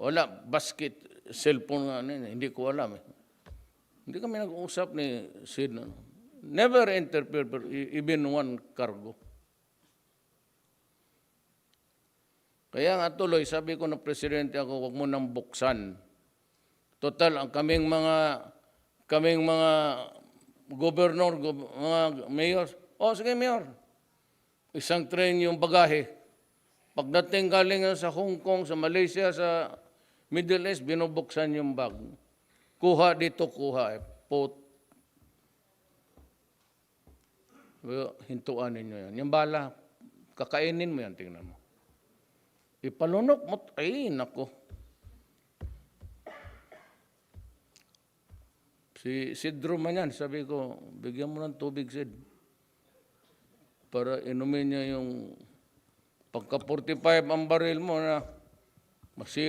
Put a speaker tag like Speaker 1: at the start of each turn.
Speaker 1: Wala, basket, cellphone nga, ano hindi ko alam eh. Hindi kami nag-uusap ni Sid. no. Never interfere, for e- even one cargo. Kaya nga tuloy, sabi ko na presidente ako, wag mo nang buksan. Total, ang kaming mga, kaming mga gobernador, gob- mga mayor, oh sige mayor, isang train yung bagahe. Pagdating galing sa Hong Kong, sa Malaysia, sa Middle East, binubuksan yung bag. Kuha dito, kuha. Eh. Pot. Hintuan ninyo yan. Yung bala, kakainin mo yan, tingnan mo. Ipalunok mo, ay, nako. Si Sidro man yan, sabi ko, bigyan mo ng tubig, Sid. Para inumin niya yung pagka 45 ang baril mo na masira.